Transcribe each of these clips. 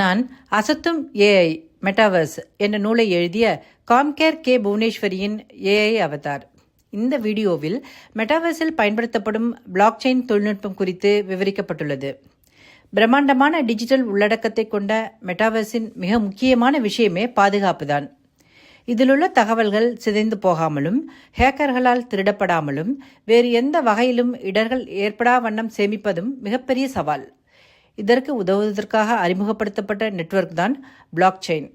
நான் அசத்தும் AI metaverse என்ற நூலை எழுதிய காம்கேர் கே. புவனேஸ்வரியின் ஏஐ அவதார். இந்த வீடியோவில் மெட்டாவர்ஸில் பயன்படுத்தப்படும் பிளாக் செயின் தொழில்நுட்பம் குறித்து விவரிக்கப்பட்டுள்ளது. பிரம்மாண்டமான டிஜிட்டல் உள்ளடக்கத்தை கொண்ட மெட்டாவர்ஸின் மிக முக்கியமான விஷயமே பாதுகாப்பு தான் இதிலுள்ள தகவல்கள் சிதைந்து போகாமலும் ஹேக்கர்களால் திருடப்படாமலும் வேறு எந்த வகையிலும் இடர்கள் ஏற்படா வண்ணம் சேமிப்பதும் மிகப்பெரிய சவால். இதற்கு உதவுவதற்காக அறிமுகப்படுத்தப்பட்ட நெட்வொர்க் தான் பிளாக் செயின்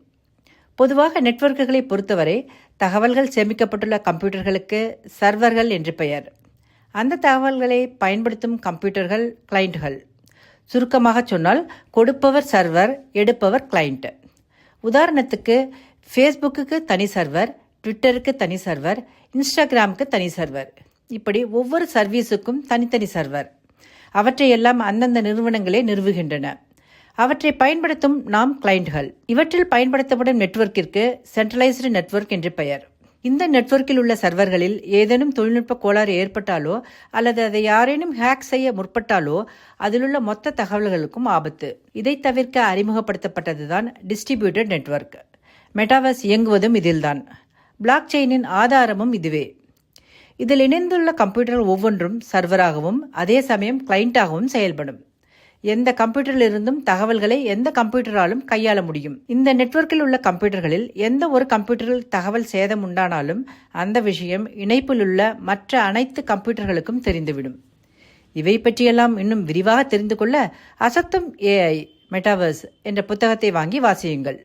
பொதுவாக நெட்வொர்க்குகளை பொறுத்தவரை தகவல்கள் சேமிக்கப்பட்டுள்ள கம்ப்யூட்டர்களுக்கு சர்வர்கள் என்று பெயர். அந்த தகவல்களை பயன்படுத்தும் கம்ப்யூட்டர்கள் கிளைண்ட்கள் சுருக்கமாக சொன்னால் கொடுப்பவர் சர்வர் எடுப்பவர் கிளைண்ட் உதாரணத்துக்கு ஃபேஸ்புக்குக்கு தனி சர்வர் ட்விட்டருக்கு தனி சர்வர் இன்ஸ்டாகிராமுக்கு தனி சர்வர் இப்படி ஒவ்வொரு சர்வீஸுக்கும் தனித்தனி சர்வர் அவற்றையெல்லாம் அந்தந்த நிறுவனங்களே நிறுவுகின்றன. அவற்றை பயன்படுத்தும் நாம் கிளைண்ட்கள் இவற்றில் பயன்படுத்தப்படும் நெட்வொர்க்கிற்கு சென்ட்ரலைஸ்டு நெட்வொர்க் என்று பெயர். இந்த நெட்வொர்க்கில் உள்ள சர்வர்களில் ஏதேனும் தொழில்நுட்ப கோளாறு ஏற்பட்டாலோ அல்லது அதை யாரேனும் ஹேக் செய்ய முற்பட்டாலோ அதிலுள்ள மொத்த தகவல்களுக்கும் ஆபத்து. இதை தவிர்க்க அறிமுகப்படுத்தப்பட்டதுதான் டிஸ்ட்ரிபியூட்டட் நெட்வொர்க் மெட்டாவர்ஸ் இயங்குவதும் இதில்தான். பிளாக் செயினின் ஆதாரமும் இதுவே. இதில் இணைந்துள்ள கம்ப்யூட்டர் ஒவ்வொன்றும் சர்வராகவும் அதே சமயம் கிளைண்டாகவும் செயல்படும். எந்த கம்ப்யூட்டரில் இருந்தும் தகவல்களை எந்த கம்ப்யூட்டராலும் கையாள முடியும். இந்த நெட்வொர்க்கில் உள்ள கம்ப்யூட்டர்களில் எந்த ஒரு கம்ப்யூட்டரில் தகவல் சேதம் உண்டானாலும் அந்த விஷயம் இணைப்பில் உள்ள மற்ற அனைத்து கம்ப்யூட்டர்களுக்கும் தெரிந்துவிடும். இவை பற்றியெல்லாம் இன்னும் விரிவாக தெரிந்து கொள்ள அசத்தும் ஏஐ மெட்டாவர்ஸ் என்ற புத்தகத்தை வாங்கி வாசியுங்கள்.